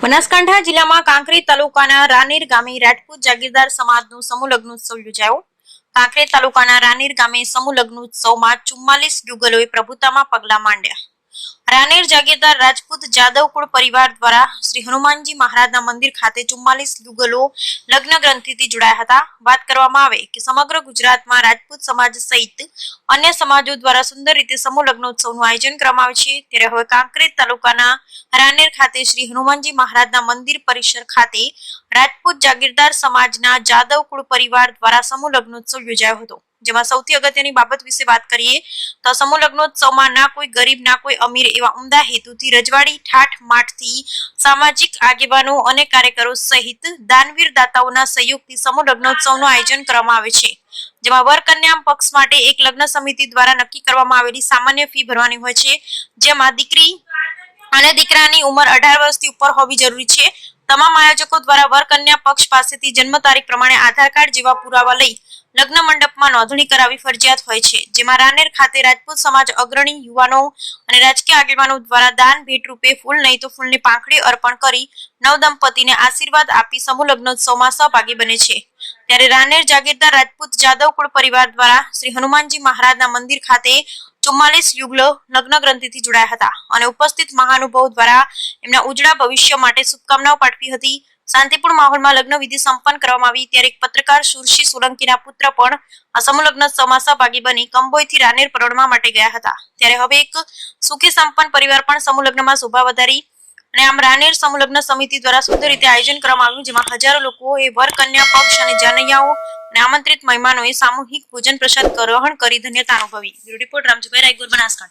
બનાસકાંઠા જિલ્લામાં કાંકરી તાલુકાના રાનીર ગામે રાજપૂત જાગીરદાર સમાજનું સમૂહ લગ્નોત્સવ યોજાયો. કાંકરી તાલુકાના રાનીર ગામે સમૂહ લગ્નોત્સવમાં ચુમ્માલીસ યુગલોએ પ્રભુતામાં પગલા માંડ્યા. રાનેર જાગીરદાર રાજપૂત જાદવ કુળ પરિવાર દ્વારા શ્રી હનુમાનજી મહારાજના મંદિર ખાતે ચુમ્માલીસ યુગલો લગ્ન ગ્રંથિથી જોડાયા હતા. વાત કરવામાં આવે કે સમગ્ર ગુજરાતમાં રાજપૂત સમાજ સહિત અન્ય સમાજો દ્વારા સુંદર રીતે સમૂહ લગ્નોત્સવનું આયોજન કરવામાં આવે છે. ત્યારે હવે કાંકરેજ તાલુકાના રાનેર ખાતે શ્રી હનુમાનજી મહારાજના મંદિર પરિસર ખાતે રાજપૂત જાગીરદાર સમાજના જાદવ કુળ પરિવાર દ્વારા સમૂહ લગ્નોત્સવ યોજાયો હતો. જેમાં સૌથી અગત્યની બાબત વિશે વાત કરીએ તો સમૂહ લગ્નોત્સવમાં ના કોઈ ગરીબ, ના કોઈ અમીર એવા ઉમદા હેતુથી રજવાડી, ઠાઠ, માઠથી સામાજિક આગેવાનો અને કાર્યકરો સહિત દાનવીર દાતાઓના સહયોગથી સમૂહ લગ્નોત્સવનું આયોજન કરવામાં આવે છે, જેમાં વર પક્ષ માટે એક લગ્ન સમિતિ દ્વારા નક્કી કરવામાં આવેલી સામાન્ય ફી ભરવાની હોય છે, જેમાં દીકરી અને દીકરાની ઉંમર અઢાર વર્ષથી ઉપર હોવી જરૂરી છે. તમામ આયોજકો દ્વારા વર કન્યા પક્ષ પાસેથી જન્મ તારીખ પ્રમાણે આધાર કાર્ડ જેવા પુરાવા લઈ લગ્ન મંડપમાં નોંધણી કરાવી ફરજિયાત હોય છે, જેમાં રાનેર ખાતે રાજપૂત સમાજ અગ્રણી યુવાનો અને રાજકીય આગેવાનો દ્વારા દાન ભેટ રૂપે ફૂલ નહીં તો ફૂલની પાંખડી અર્પણ કરી નવદંપતિને આશીર્વાદ આપી સમૂહ લગ્નોત્સવમાં સહભાગી બને છે. ત્યારે રાનેર જાગીરદાર રાજપૂત જાદવ કુળ પરિવાર દ્વારા શ્રી હનુમાનજી મહારાજના મંદિર ખાતે ચુમ્માલીસ યુગલો લગ્ન ગ્રંથિથી જોડાયા હતા અને ઉપસ્થિત મહાનુભવ દ્વારા એમના ઉજળા ભવિષ્ય માટે શુભકામનાઓ પાઠવી હતી. શાંતિપૂર્ણ માહોલમાં લગ્ન વિધિ સંપન્ન કરવામાં આવી. ત્યારે પત્રકાર સુરશી સોલંકીના પુત્ર પણ આ સમૂહ સહભાગી બની કંબોઈથી રાનેર પરણવા માટે ગયા હતા. ત્યારે હવે એક સુખી સંપન્ન પરિવાર પણ સમૂહ લગ્નમાં શોભા વધારી અને આમ રાનેર સમૂહ સમિતિ દ્વારા સુંદર રીતે આયોજન કરવામાં આવ્યું, જેમાં હજારો લોકો એ વર, કન્યા, પક્ષ અને જાનૈયાઓ અને આમંત્રિત મહેમાનોએ સામૂહિક ભોજન પ્રસાદ ગ્રહણ કરી ધન્યતા અનુભવી. રિપોર્ટ, રામજીભાઈ રાયગુર, બનાસકાંઠા.